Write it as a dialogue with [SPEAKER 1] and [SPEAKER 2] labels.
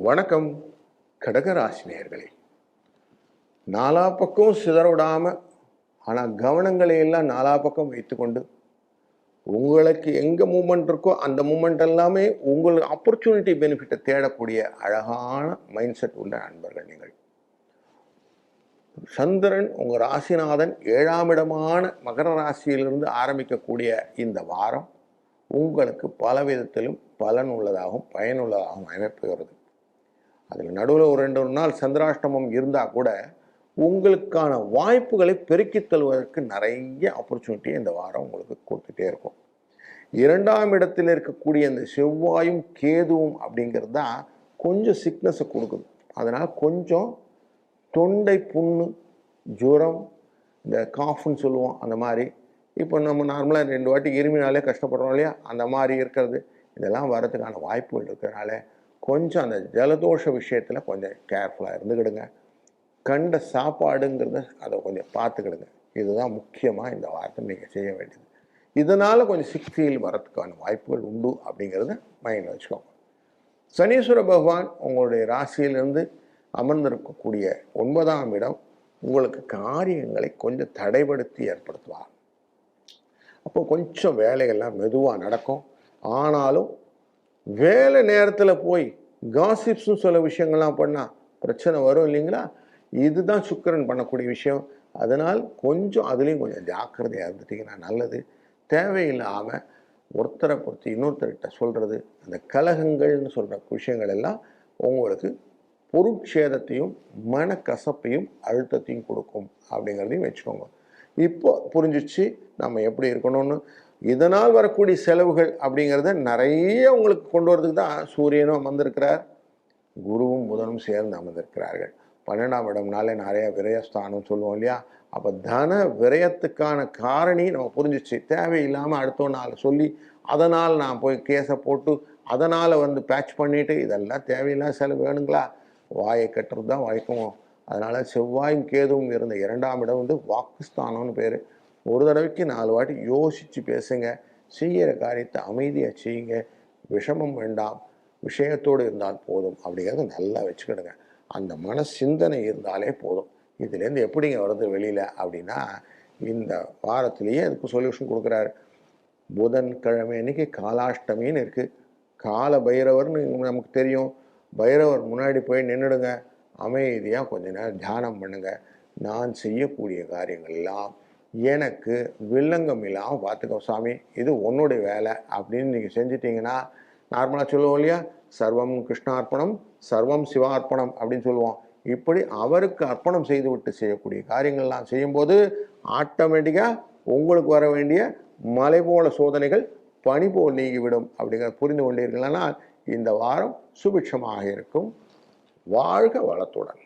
[SPEAKER 1] வணக்கம் கடகராசினியர்களே. நாலா பக்கம் சிதறவிடாமல் ஆனால் கவனங்களை எல்லாம் நாலா பக்கம் வைத்துக்கொண்டு உங்களுக்கு எங்கே மூமெண்ட் இருக்கோ அந்த மூமெண்ட் எல்லாமே உங்களுக்கு ஆப்பர்ச்சுனிட்டி பெனிஃபிட்டை தேடக்கூடிய அழகான மைண்ட் செட் உள்ள நண்பர்கள் நீங்கள். சந்திரன் உங்கள் ராசிநாதன் ஏழாம் இடமான மகர ராசியிலிருந்து ஆரம்பிக்கக்கூடிய இந்த வாரம் உங்களுக்கு பல விதத்திலும் பலன் உள்ளதாகவும் பயனுள்ளதாகவும் அமைப்புகிறது அதில் நடுவில் ஒரு ரெண்டு ஒரு நாள் சந்திராஷ்டமம் இருந்தால் கூட உங்களுக்கான வாய்ப்புகளை பெருக்கித் தருவதற்கு நிறைய ஆப்பர்ச்சுனிட்டியை இந்த வாரம் உங்களுக்கு கொடுத்துட்டே இருக்கும். இரண்டாம் இடத்தில் இருக்கக்கூடிய இந்த செவ்வாயும் கேதுவும் அப்படிங்கிறது தான் கொஞ்சம் சிக்னஸை கொடுக்குது. அதனால் கொஞ்சம் தொண்டை புண்ணு ஜுரம் இந்த காஃப்னு சொல்லுவோம் அந்த மாதிரி. இப்போ நம்ம நார்மலாக ரெண்டு வாட்டி இருமினாலே கஷ்டப்படுறோம் இல்லையா? அந்த மாதிரி இருக்கிறது. இதெல்லாம் வரதுக்கான வாய்ப்புகள் இருக்கிறனால கொஞ்சம் அந்த ஜலதோஷ விஷயத்தில் கொஞ்சம் கேர்ஃபுல்லாக இருந்துக்கிடுங்க. கண்ட சாப்பாடுங்கிறத அதை கொஞ்சம் பார்த்துக்கிடுங்க. இதுதான் முக்கியமாக இந்த வாரத்தை நீங்கள் செய்ய வேண்டியது. இதனால் கொஞ்சம் சிக்ஸியில் வரத்துக்கான வாய்ப்புகள் உண்டு அப்படிங்கிறத மைண்டில் வச்சுக்கோங்க. சனீஸ்வர பகவான் உங்களுடைய ராசியிலிருந்து அமர்ந்திருக்கக்கூடிய ஒன்பதாம் இடம் உங்களுக்கு காரியங்களை கொஞ்சம் தடைப்படுத்தி ஏற்படுத்துவார். அப்போ கொஞ்சம் வேலைகள்லாம் மெதுவாக நடக்கும். ஆனாலும் வேலை நேரத்தில் போய் காசிப்ஸ்னு சில விஷயங்கள்லாம் பண்ணால் பிரச்சனை வரும் இல்லைங்களா? இதுதான் சுக்கிரன் பண்ணக்கூடிய விஷயம். அதனால் கொஞ்சம் அதுலேயும் கொஞ்சம் ஜாக்கிரதையாக இருந்துட்டிங்கன்னா நல்லது. தேவையில்லாமல் ஒருத்தரை பொறுத்து இன்னொருத்தர்கிட்ட சொல்கிறது அந்த கலகங்கள்னு சொல்கிற விஷயங்கள் எல்லாம் உங்களுக்கு பொருட்சேதத்தையும் மனக்கசப்பையும் அழுத்தத்தையும் கொடுக்கும் அப்படிங்கிறதையும் வச்சுக்கோங்க. இப்போ புரிஞ்சிச்சு நம்ம எப்படி இருக்கணும்னு? இதனால் வரக்கூடிய செலவுகள் அப்படிங்கிறத நிறைய உங்களுக்கு கொண்டு வரதுக்கு தான் சூரியனும் அமர்ந்திருக்கிறார். குருவும் புதனும் சேர்ந்து அமர்ந்திருக்கிறார்கள். பன்னெண்டாம் இடம்னாலே நிறைய விரயஸ்தானம் சொல்லுவோம் இல்லையா? அப்போ தன விரயத்துக்கான காரணி நம்ம புரிஞ்சிச்சு. தேவையில்லாமல் அடுத்த நாள் சொல்லி அதனால் நான் போய் கேஸை போட்டு அதனால் வந்து பேட்ச் பண்ணிவிட்டு இதெல்லாம் தேவையில்லாத செலவு வேணுங்களா? வாயை கட்டுறது தான் வழக்கமோ? அதனால் செவ்வாயும் கேதுவும் இருந்த இரண்டாம் இடம் வந்து வாக்குஸ்தானம்னு பேர். ஒரு தடவைக்கு நாலு வாட்டி யோசித்து பேசுங்க. செய்கிற காரியத்தை அமைதியாக செய்யுங்க. விஷமம் வேண்டாம். விஷயத்தோடு இருந்தால் போதும். அப்படிங்கிறத நல்லா வச்சுக்கிடுங்க. அந்த மன சிந்தனை இருந்தாலே போதும். இதுலேருந்து எப்படிங்க வருது வெளியில் அப்படின்னா இந்த வாரத்திலேயே அதுக்கு சொல்யூஷன் கொடுக்குறாரு. புதன்கிழமை அன்னைக்கு காலாஷ்டமின்னு இருக்குது கால பைரவர்னு நமக்கு தெரியும். பைரவர் முன்னாடி போய் நின்றுடுங்க. அமைதியாக கொஞ்ச நேரம் தியானம் பண்ணுங்கள் நான் செய்யக்கூடிய காரியங்கள் எல்லாம் எனக்கு வில்லங்கம் இல்லாமல் பார்த்துக்கோ சாமி இது உன்னுடைய வேலை. அப்படின்னு நீங்கள் செஞ்சிட்டிங்கன்னா நார்மலாக சொல்லுவோம் இல்லையா? சர்வம் கிருஷ்ணார்ப்பணம் சர்வம் சிவார்ப்பணம் அப்படின்னு சொல்லுவோம். இப்படி அவருக்கு அர்ப்பணம் செய்துவிட்டு செய்யக்கூடிய காரியங்கள்லாம் செய்யும்போது ஆட்டோமேட்டிக்காக உங்களுக்கு வர வேண்டிய மலை போல சோதனைகள் பனி போல் நீங்கிவிடும் அப்படிங்கிற புரிந்து கொண்டீர்களானால் இந்த வாரம் சுபிட்சமாக இருக்கும். வாழ்க வளத்துடன்.